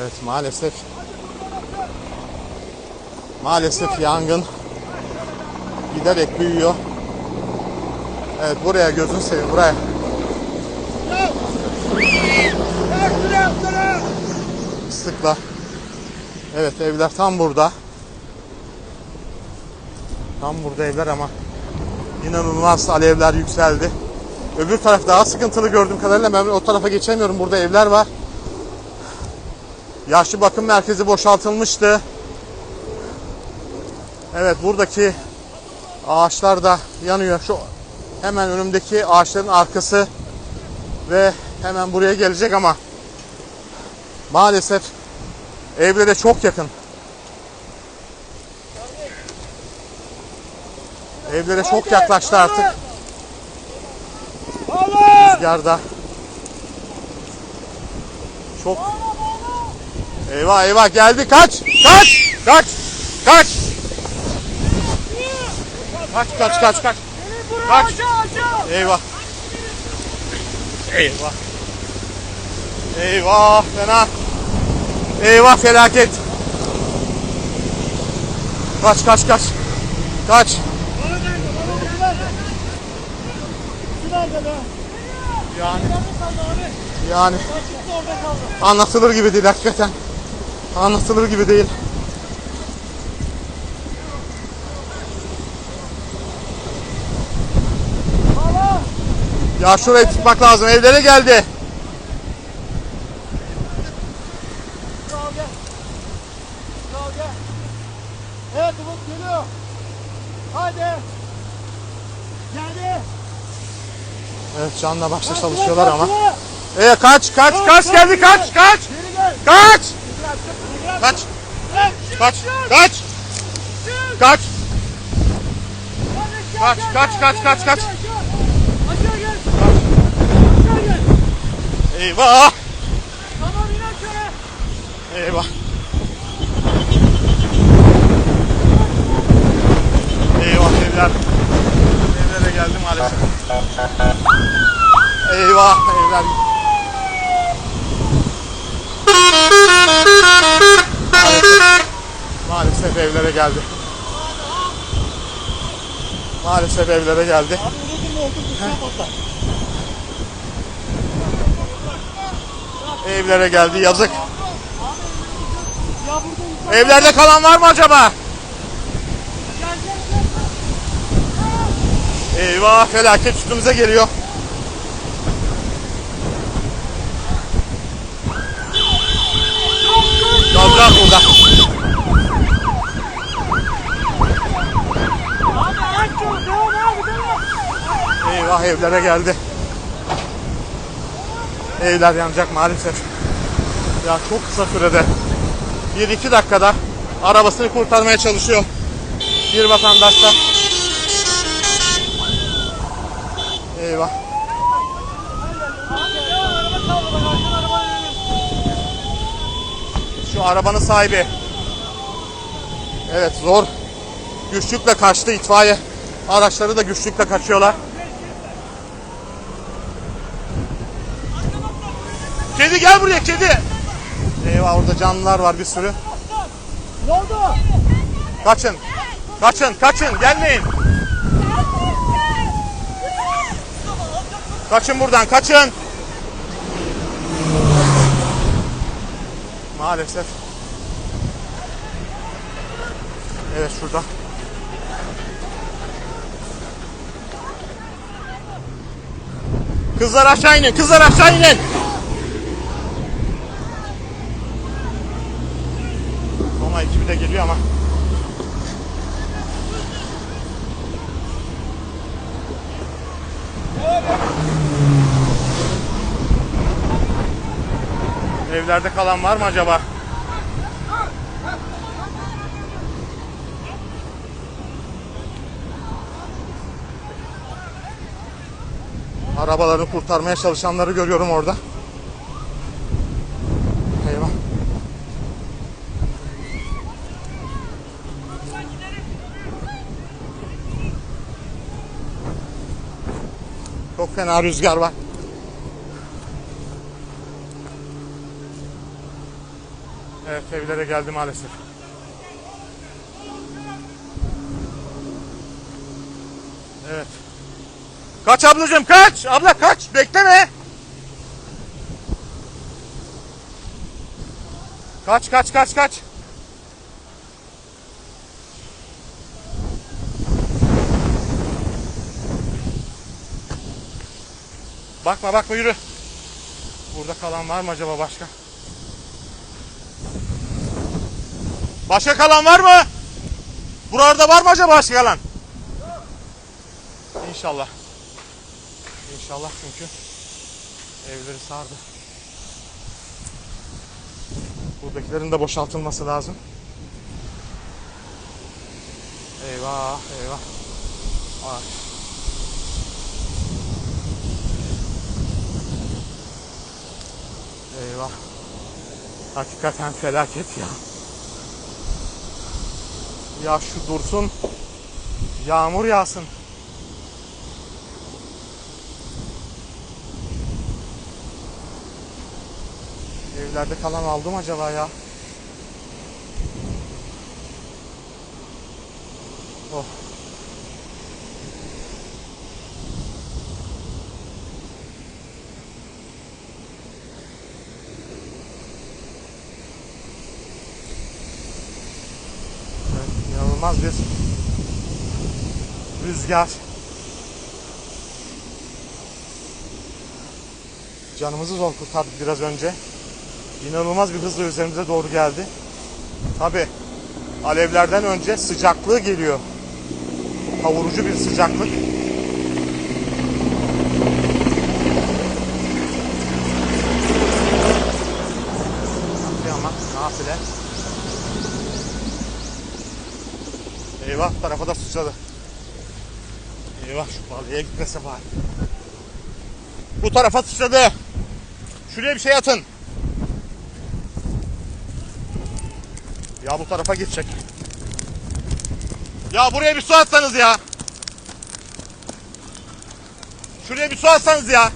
Evet maalesef maalesef yangın giderek büyüyor. Evet buraya gözün seveyim buraya. Sıkla. Evet evler tam burada. Tam burada evler ama inanılmaz alevler yükseldi. Öbür taraf daha sıkıntılı gördüğüm kadarıyla ben o tarafa geçemiyorum. Burada evler var. Yaşlı bakım merkezi boşaltılmıştı. Evet buradaki ağaçlar da yanıyor. Şu hemen önümdeki ağaçların arkası ve hemen buraya gelecek ama maalesef evlere çok yakın. Evlere çok yaklaştı artık. Rüzgarda. Çok. Eyvah eyvah geldi kaç kaç kaç kaç. Kaç kaç kaç kaç. Kaç. Eyvah. Eyvah. Eyvah fena. Eyvah felaket. Kaç kaç kaç. Kaç. Yani yani anlatılır gibi değil hakikaten. Anlatılır gibi değil. Ya şurayı tutmak lazım. Evlere geldi. Evet Umut geliyor. Hadi. Geldi. Evet canla başla çalışıyorlar ama. E kaç kaç kaç geldi kaç kaç kaç. Kaç. Kaç. Kaç. Kaç. Kaç, kaç, kaç, kaç, kaç. Aşağı gel. Aşağı gel. Eyvah. Tamam in aşağı. Eyvah. Eyvah evler. Evlere geldim maalesef. Eyvah evler gitti. Maalesef evlere geldi maalesef evlere geldi evlere geldi yazık evlerde kalan var mı acaba. Eyvah felaket üstümüze geliyor. Kalacağız burada. Abi aç şunu. Devam abi devam. Eyvah evlere geldi. Evler yanacak maalesef. Ya çok kısa sürede. 1-2 dakikada arabasını kurtarmaya çalışıyor. Bir vatandaş da. Eyvah. Şu arabanın sahibi. Evet zor. Güçlükle kaçtı itfaiye. Araçları da güçlükle kaçıyorlar. Kedi gel buraya kedi. Eyvah orada canlılar var bir sürü. Ne oldu? Kaçın. Kaçın kaçın gelmeyin. Kaçın buradan kaçın. Maalesef. Evet şurada. Kızlar aşağı inin. Kızlar aşağı inin. Ama ekibi de geliyor ama. Evlerde kalan var mı acaba? Arabalarını kurtarmaya çalışanları görüyorum orada. Eyvah. Çok fena rüzgar var. Evlere geldi maalesef. Evet. Kaç ablacığım kaç. Abla kaç. Bekleme. Kaç kaç kaç kaç. Bakma bakma yürü. Burada kalan var mı acaba başka? Başka kalan var mı? Buralarda var mı acaba başka kalan? İnşallah. İnşallah çünkü evleri sardı. Buradakilerin de boşaltılması lazım. Eyvah eyvah. Ağaç. Eyvah. Hakikaten felaket ya. Ya şu dursun. Yağmur yağsın. Evlerde kalan aldım acaba ya? Oh. Evet, inanılmaz bir rüzgar. Canımızı zor kurtardık biraz önce. İnanılmaz bir hızla üzerimize doğru geldi. Tabi alevlerden önce sıcaklığı geliyor. Kavurucu bir sıcaklık. Sıçradı. Eyvah şu balığa gitmese bari. Bu tarafa sıçradı. Şuraya bir şey atın. Ya bu tarafa gidecek. Ya buraya bir su atsanız ya. Şuraya bir su atsanız ya.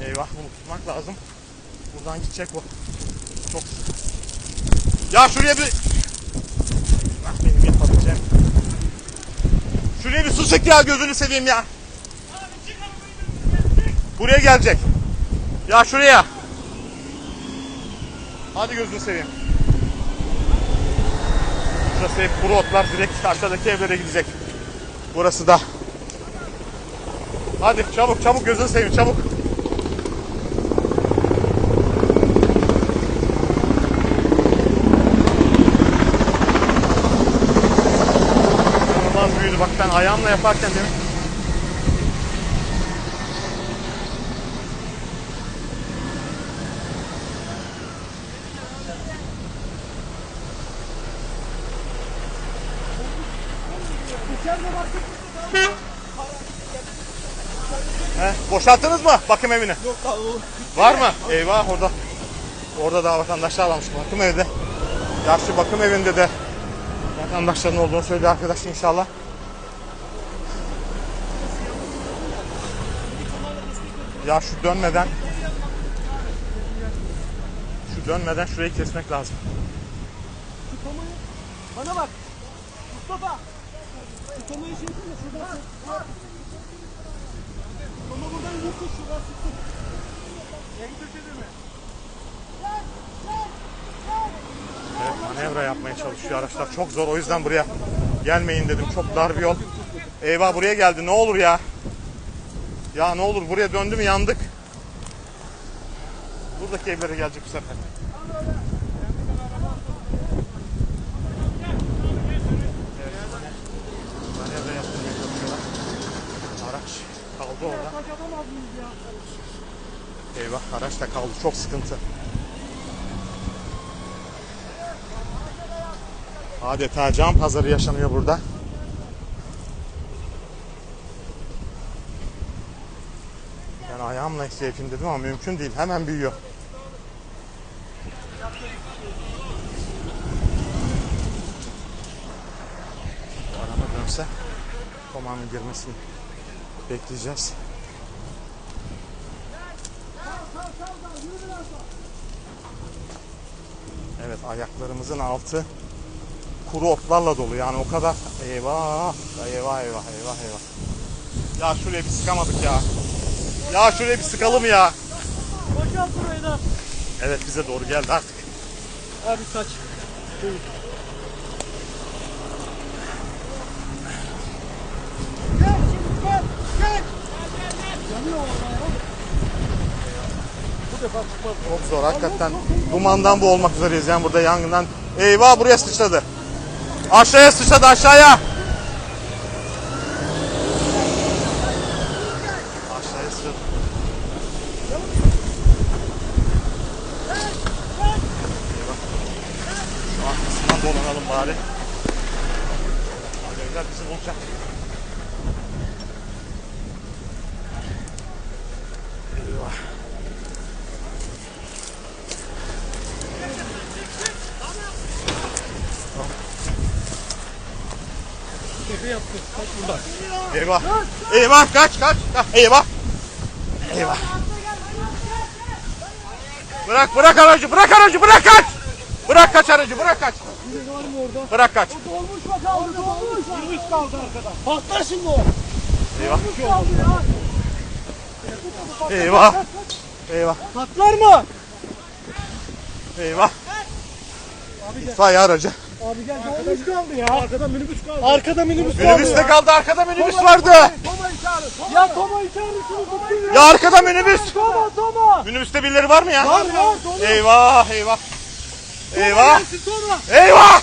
Eyvah bunu tutmak lazım. Buradan gidecek bu. Çok Ya şuraya bir Ah benim yapabileceğim. Şuraya bir su çek ya gözünü seveyim ya. Buraya gelecek. Ya şuraya. Hadi gözünü seveyim. Burası hep kuru otlar direkt aşağıdaki evlere gidecek. Burası da. Hadi çabuk çabuk gözünü seveyim çabuk. İnanılmaz büyüdü bak ben ayağımla yaparken İçeride baktık. He, boşalttınız mı bakım evini? Yok abi o. Var mı? Eyvah orada. Orada da vatandaşlar varmış bakım evde. Yaşlı bakım evinde de vatandaşların olduğunu söyledi arkadaş inşallah. Ya şu dönmeden şu dönmeden şurayı kesmek lazım. Şu kamuyu. Bana bak. Mustafa. Şu kamuyu şey yapsana şuradan sık. Kamu buradan yuttu şuradan sıksın. Renk döşedi mi? Evet, manevra yapmaya çalışıyor araçlar. Çok zor o yüzden buraya gelmeyin dedim. Çok dar bir yol. Eyvah buraya geldi ne olur ya. Ya ne olur buraya döndü mü yandık. Buradaki evlere gelecek bu sefer. Orada. Eyvah araç da kaldı. Çok sıkıntı. Adeta can pazarı yaşanıyor burada. İşte yapayım dedim ama mümkün değil. Hemen büyüyor. Araba dönse tamamı girmesin Bekleyeceğiz. Evet ayaklarımızın altı kuru otlarla dolu yani o kadar eyvah eyvah eyvah eyvah eyvah ya şuraya bir sıkamadık ya ya şuraya bir sıkalım ya Boşalt burayı da. evet bize doğru geldi artık Abi kaç. Gel şimdi gel. Gel. Yanıyor vallahi. Bu defa çıkmaz. çok zor hakikaten dumandan boğulmak üzereyiz yani burada yangından eyvah buraya sıçradı aşağıya sıçradı aşağıya sıçradı Eyvah. Şu arkasından dolanalım bari. Alevler bizi bulacak. Eyvah. Kaç buradan. Eyvah. Eyvah kaç. kaç. Eyvah. Eyvah. Bırak bırak aracı bırak aracı bırak kaç. Bırak kaç aracı bırak kaç. Yine var mı orada? Bırak kaç. Dolmuş bak kaldı dolmuş. Dolmuş kaldı arkada. Patlar şimdi o. Eyvah. Dolmuş kaldı ya. Eyvah. Eyvah. Patlar mı? Eyvah. Abi gel. İtfaiye aracı. Abi gel. Dolmuş kaldı ya. Arkada minibüs kaldı. Arkada minibüs kaldı Minibüs de ya. kaldı arkada minibüs vardı. Toma'yı çağırın. Ya Toma'yı çağırın şunu ya. Ya arkada minibüs. Toma Toma. Minibüste birileri var mı ya? Var var Toma. Eyvah eyvah. Eyvah. Gelsin Toma. Eyvah.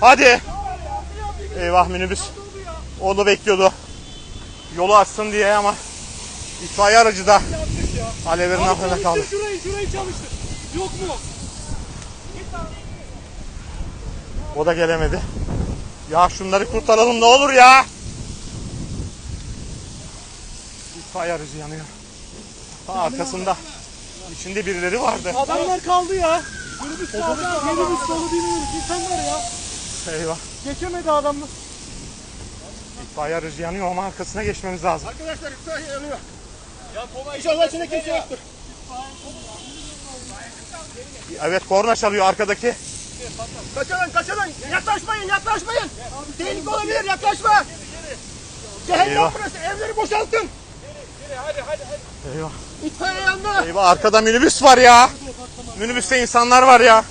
Hadi. Eyvah minibüs. Onu bekliyordu. Yolu açsın diye ama itfaiye aracı da alevlerin altında kaldı. şurayı şurayı çalıştır. Yok mu? O da gelemedi. Ya şunları kurtaralım ne olur ya. İtfaiye aracı yanıyor. Ha, arkasında. İçinde birileri vardı. Adamlar kaldı ya. Minibüs kaldı. Minibüs dolu değil minibüs. İnsan var ya. Eyvah. Geçemedi adamlar. İtfaiye aracı yanıyor ama arkasına geçmemiz lazım. Arkadaşlar itfaiye yanıyor. Ya Toma inşallah içinde kimse yoktur. Evet korna çalıyor arkadaki. Kaçalım kaçalım. Yaklaşmayın yaklaşmayın. Tehlike olabilir yaklaşma. Cehennem burası. Evleri boşaltın. Eyvah. İtfaiye yandı. Eyvah arkada minibüs var ya. Minibüste insanlar var ya.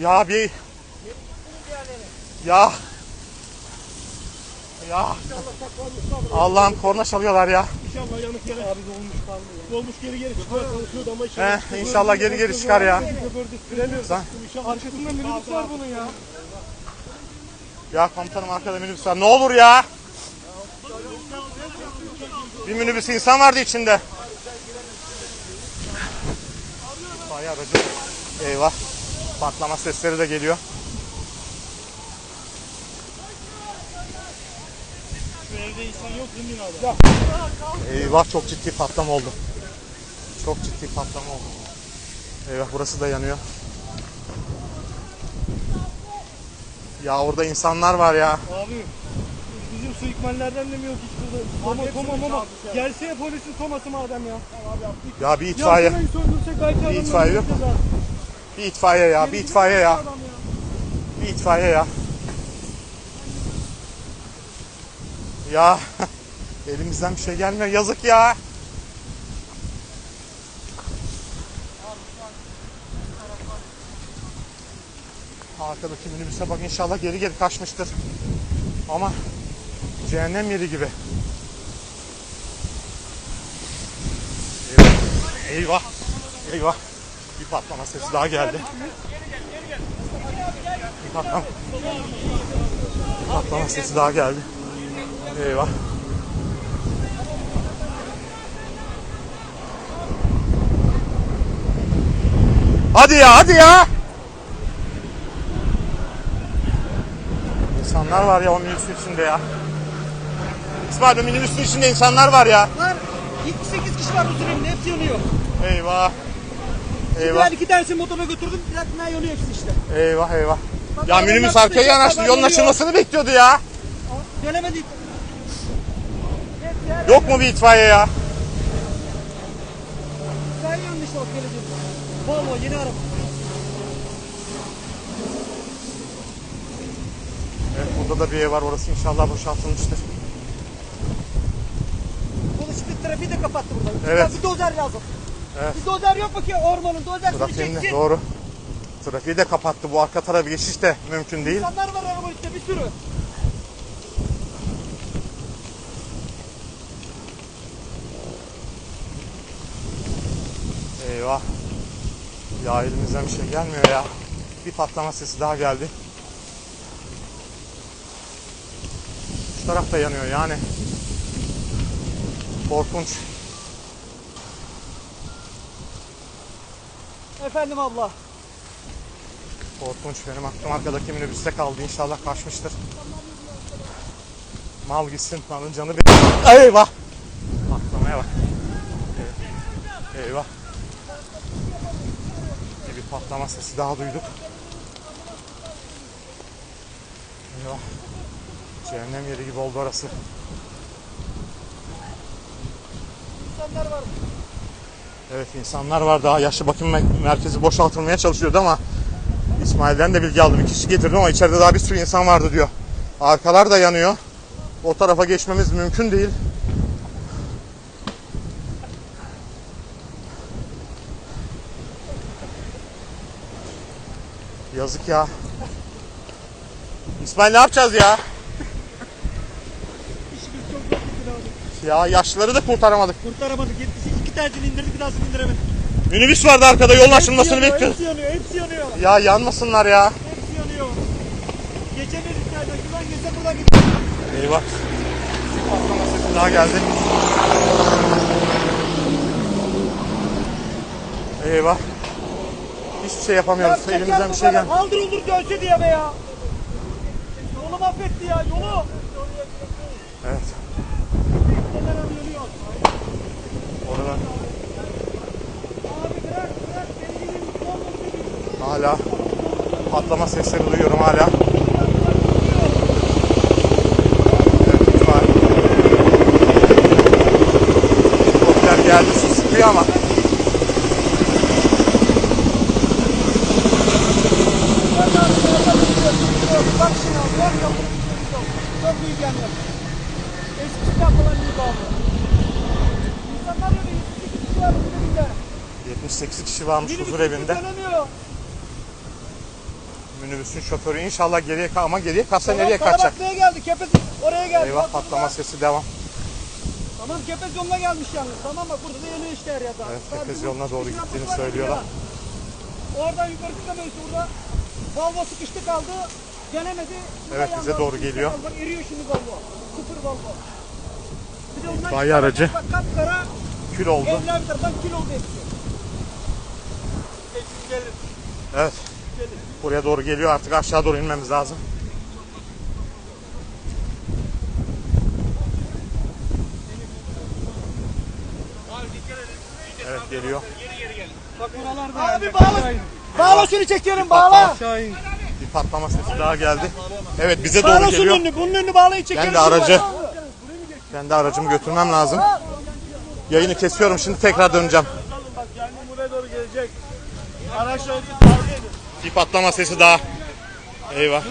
Ya bir ya ya Allah'ım korna çalıyorlar ya. İnşallah yanık gene. Abi dolmuş kaldı ya. Dolmuş geri geri çıkmaya çalışıyordu ama işte. He, inşallah geri geri çıkar ya. Sen- Arkasında minibüs var bunun ya. Ya komutanım arkada minibüs var. Ne olur ya. Bir minibüs insan vardı içinde. İtfaiye aracı. Eyvah. Patlama sesleri de geliyor. Şu evde insan yok değil mi binada? Eyvah çok ciddi patlama oldu. Çok ciddi patlama oldu. Eyvah burası da yanıyor. Ya orada insanlar var ya. Abi su ikmallerden de mi yok hiç burada? Toma toma mama. Gelse polisin toması madem ya. Abi yaptık. Ya bir itfaiye. Ya adamları itfaiye yok mu? Bir itfaiye ya. Bir itfaiye ya. Bir itfaiye ya. Ya elimizden bir şey gelmiyor. Yazık ya. Arkadaki minibüse bak inşallah geri geri kaçmıştır. Ama cehennem yeri gibi. Eyvah. Eyvah. Eyvah. Bir patlama sesi daha geldi. Bir patlama. Bir patlama sesi daha geldi. Eyvah. Hadi ya hadi ya. İnsanlar var ya o minibüsün içinde ya. İsmail minibüsün içinde insanlar var ya. Var 78 kişi var bu süremde hepsi yanıyor. Eyvah. Eyvah. Ben iki tanesini motora götürdüm. Dakika yanıyor hepsi işte. Eyvah eyvah. Ya minibüs arkaya yanaştı. Yolun açılmasını bekliyordu ya. Dönemedik. Yok mu bir itfaiye ya? Sen yanlış bak geleceğim. Volvo yeni araba. Evet burada da bir ev var. Orası inşallah boşaltılmıştır. Konuştuk trafiği de kapattı burada. Evet. Bir dozer lazım. Evet. Bir dozer yok mu ki ormanın dozer seni Trafiğin de çeksin. doğru. Trafiği de kapattı. Bu arka tarafı geçiş de mümkün değil. İnsanlar var arabanın üstte bir sürü. Eyvah. Ya elimizden bir şey gelmiyor ya. Bir patlama sesi daha geldi. Şu taraf da yanıyor yani. Korkunç. Efendim abla. Korkunç. Benim aklım arkadaki minibüste kaldı. İnşallah kaçmıştır. Mal gitsin. Malın canı bir... Eyvah. Patlamaya bak. Evet. Eyvah. Bir patlama sesi daha duyduk. Eyvah. Cehennem yeri gibi oldu orası. İnsanlar var. Evet insanlar var daha yaşlı bakım me- merkezi boşaltılmaya çalışıyordu ama İsmail'den de bilgi aldım. Bir kişi getirdim ama içeride daha bir sürü insan vardı diyor. Arkalar da yanıyor. O tarafa geçmemiz mümkün değil. Yazık ya. İsmail ne yapacağız ya? İşimiz çok zor bitti abi. Ya yaşlıları da kurtaramadık. Kurtaramadık. Yetmiş iki tanesini indirdik bir daha indiremedik. Minibüs vardı arkada yolun açılmasını yanıyor, bekliyoruz. Hepsi yanıyor. Hepsi yanıyor. Ya yanmasınlar ya. Hepsi yanıyor. Geçemedik nereden? Şuradan geçse buradan gideceğiz. Eyvah. Patlama sesi daha geldi. Eyvah. Hiçbir şey yapamıyoruz. Ya Elimizden bir şey gelmiyor. Kaldır olur dönse diye be ya. Yolu mahvetti ya yolu. Evet. Orada hala patlama sesleri duyuyorum hala. Evet, itfaiye. Helikopter geldi su sıkıyor ama. Çok büyük yanıyor. Eski silah falan büyük abi. İnsanlar yanıyor. Yetmiş kişi var bunun evinde. 78 kişi varmış huzur Minibüs evinde. dönemiyor. Minibüsün şoförü inşallah geriye ka- ama geriye kalsa nereye sana kaçacak? bakmaya geldi. Kepez oraya geldi. Eyvah Bak, patlama burada- sesi devam. Tamam Kepez yoluna gelmiş yalnız. Tamam mı? Burada da yanıyor işte her yerde. Evet, Kepez yoluna doğru gittiğini söylüyorlar. gidiyor. Oradan yukarı çıkamıyoruz burada. Volvo sıkıştı kaldı. Gelemedi. Şurada Evet, bize yandı. doğru Sıkıştı geliyor. kaldı. Bak eriyor şimdi Volvo. Sıfır Volvo. Bir de ondan İtfaiye aracı. Bak kapkara Kül oldu. evler bir taraftan kil oldu hepsi. Evet. Buraya doğru geliyor artık aşağı doğru inmemiz lazım. Evet geliyor. Bak buralarda. Abi bağla. Bağla şunu çekiyorum bağla. Bir patlama sesi daha geldi. Evet bize doğru Bağla şunun geliyor. önünü. Bunun önünü bağlayın çekiyorum. Ben de aracı ben de aracımı götürmem lazım. Yayını kesiyorum şimdi tekrar döneceğim. Bak yani buraya doğru gelecek. Araçlar kavga edin. Bir patlama sesi daha. Eyvah.